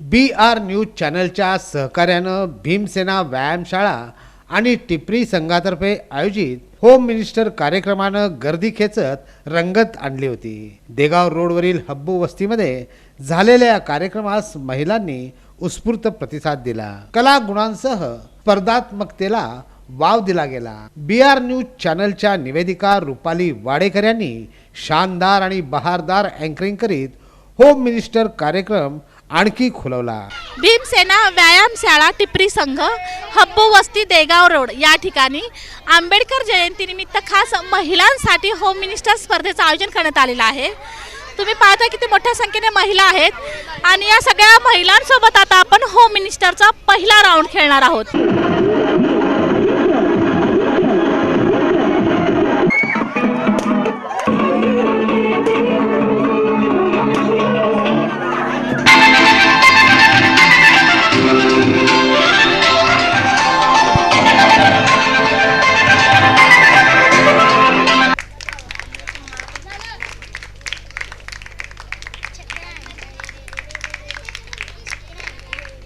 बी R news चॅनलच्या सहकार्यानं भीमसेना व्यायामशाळा आणि टिपरी संघातर्फे आयोजित होम मिनिस्टर कार्यक्रमानं गर्दी खेचत रंगत आणली होती. देगाव रोडवरील हब्बू वस्तीमध्ये झालेल्या या कार्यक्रमास महिलांनी उत्स्फूर्त प्रतिसाद दिला. कला गुणांसह स्पर्धात्मकतेला वाव दिला गेला. बी आर न्यूज चॅनलच्या निवेदिका रुपाली वाडेकर यांनी शानदार आणि बहारदार अँकरिंग करीत होम मिनिस्टर कार्यक्रम आणखी खुलवला. भीमसेना व्यायामशाळा टिपरी संघ हब्बू वस्ती देगाव रोड या ठिकाणी आंबेडकर जयंतीनिमित्त खास महिलांसाठी होम मिनिस्टर स्पर्धेचं आयोजन करण्यात आलेलं आहे. तुम्ही पाहता किती मोठ्या संख्येने महिला आहेत आणि या सगळ्या महिलांसोबत आता आपण होम मिनिस्टरचा पहिला राऊंड खेळणार आहोत.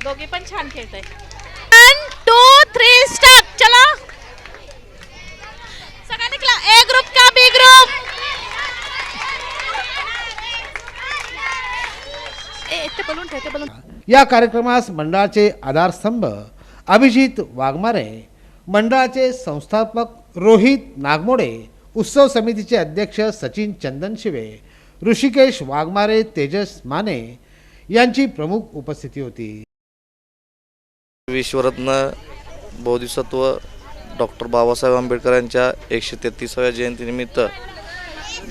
दोघे पण छान खेळत आहे वन टू थ्री स्टार्ट चलो. सगळा निकला. ए ग्रुप का बी ग्रुप ए ते बोलून ठेव ते बोलून या कार्यक्रमास मंडळाचे आधारस्तंभ अभिजित वाघमारे मंडळाचे संस्थापक रोहित नागमोडे उत्सव समितीचे अध्यक्ष सचिन चंदनशिवे ऋषिकेश वाघमारे तेजस माने यांची प्रमुख उपस्थिती होती. विश्वरत्न बोधिसत्व डॉक्टर बाबासाहेब आंबेडकर यांच्या एकशे तेहतीसाव्या जयंतीनिमित्त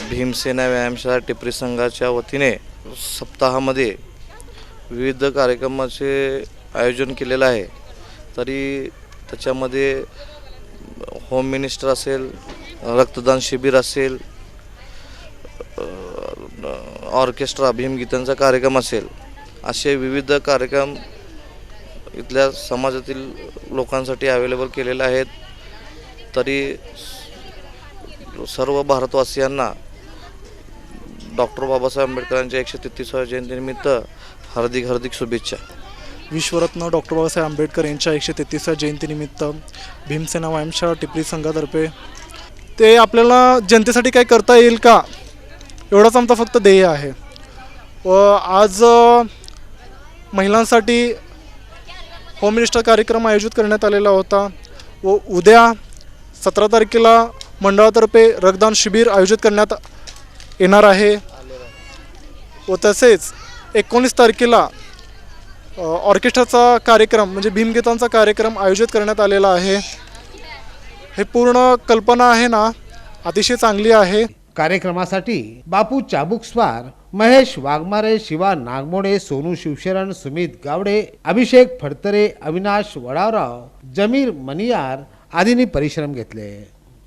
भीमसेना व्यायामशाळा टिपरी संघाच्या वतीने सप्ताहामध्ये विविध कार्यक्रमाचे आयोजन केलेलं आहे. तरी त्याच्यामध्ये होम मिनिस्टर असेल रक्तदान शिबिर असेल ऑर्केस्ट्रा भीमगीतांचा कार्यक्रम असेल असे विविध कार्यक्रम इथल्या समाजातील लोकांसाठी अवेलेबल केलेले आहेत. तरी सर्व भारतवासियांना डॉक्टर बाबासाहेब आंबेडकरांच्या एकशे तेहतीसाव्या जयंतीनिमित्त हार्दिक हार्दिक शुभेच्छा. विश्वरत्न डॉक्टर बाबासाहेब आंबेडकर यांच्या एकशे तेहतीसव्या जयंतीनिमित्त भीमसेना व्यायामशाळा टिपरी संघातर्फे. ते आपल्याला जनतेसाठी काय करता येईल का? एवढंच आमचं फक्त ध्येय आहे. व आज महिलांसाठी होम मिनिस्टर कार्यक्रम आयोजित करण्यात आलेला होता. व उद्या सतरा तारखेला मंडळातर्फे रक्तदान शिबिर आयोजित करण्यात येणार आहे. व तसेच एकोणीस तारखेला ऑर्केस्ट्राचा कार्यक्रम म्हणजे भीमगीतांचा कार्यक्रम आयोजित करण्यात आलेला आहे. हे पूर्ण कल्पना आहे ना अतिशय चांगली आहे. कार्यक्रमासाठी बापू चाबुकस्वार महेश वाघमारे शिवा नागमोडे सोनू शिवशरण सुमित गावडे अभिषेक फडतरे अविनाश वडावराव जमीर मनियार आदींनी परिश्रम घेतले.